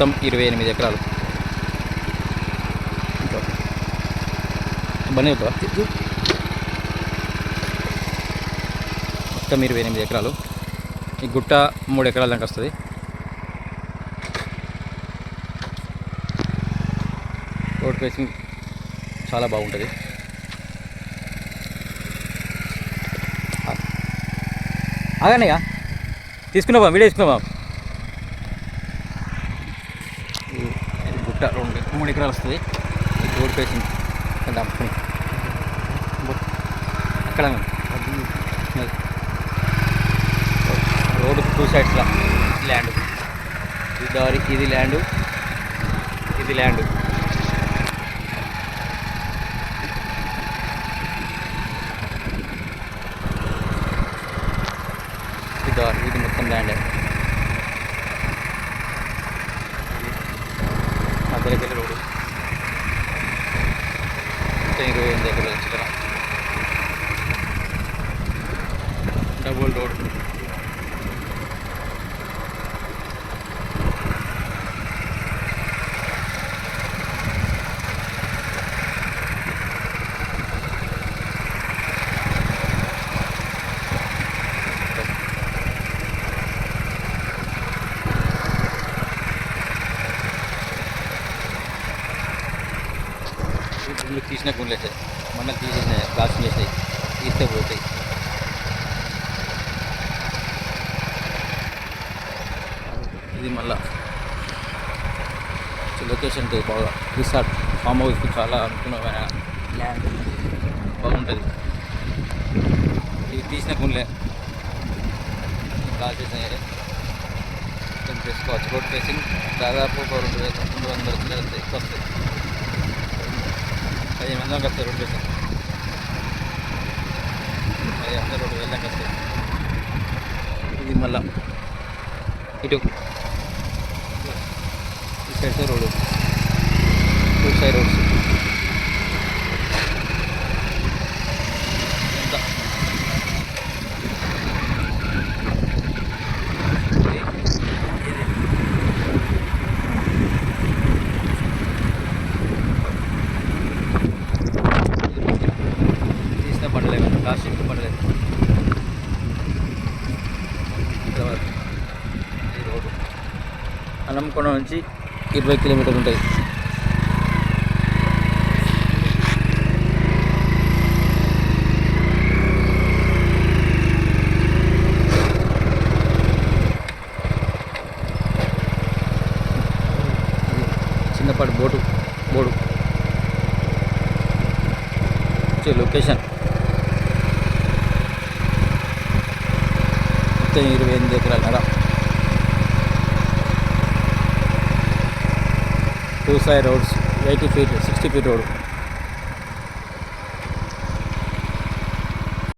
మొత్తం ఇరవై ఎనిమిది ఎకరాలు. ఇంకా మొత్తం ఇరవై ఎనిమిది ఎకరాలు. ఈ గుట్ట మూడు ఎకరాల దాకా వస్తుంది. రోడ్ ఫేసింగ్ చాలా బాగుంటుంది. ఆగానే తీసుకున్నావా? వీడియో తీసుకున్నావా ఈ- హెక్టార్ రెండు మూడు ఎకరాలు వస్తుంది. రోడ్ ఫేసింగ్ కింద అక్కడ రోడ్డు టూ సైడ్స్లో ల్యాండ్ ఇది దారి ఇది ల్యాండ్ ఇది ల్యాండ్ ఇది దారి ఇది మొత్తం ల్యాండ్ మధ్యలోకి వెళ్ళి రోడ్డు మొత్తం ఇరవై గుండ్లు తీసిన గుండ్లు. వేసాయి మొన్న తీసేసిన క్లాస్ చేసాయి తీస్తే పోతాయి. ఇది మళ్ళా లొకేషన్కి బాగా రిసార్ట్ ఫామ్ హౌస్కి చాలా అనుకున్నమైన ల్యాండ్. బాగుంటుంది. ఇది తీసిన గుండ్లే. క్లాస్ చేసిన కొంచెం చేసుకోవచ్చు రోడ్ ఫేసింగ్ దాదాపు ఒక రెండు వేల రెండు వందల కిలోమీటర్లు ఎక్కువ వస్తాయి. పదిహేను వందలకు వస్తాయి రోడ్ ఫేసింగ్ పదిహేను వందలు రెండు వేల దాకా వస్తాయి ఇది మళ్ళా. ఇటు. ఈ side road. Two side roads ఎంత ఇది- ఇది. తీసిన పడలేదు ప్లాస్టిక్ పడలేదు ఇక్కడ వరకు ఈ రోడ్డు హేమకొండ నుంచి ఇరవై కిలోమీటర్లు ఉంటాయి. చిన్నపాటి బోటు బోర్డు వచ్చే లొకేషన్. మొత్తం ఇరవై ఎనిమిది ఎకరాల two side roads eighty feet sixty feet road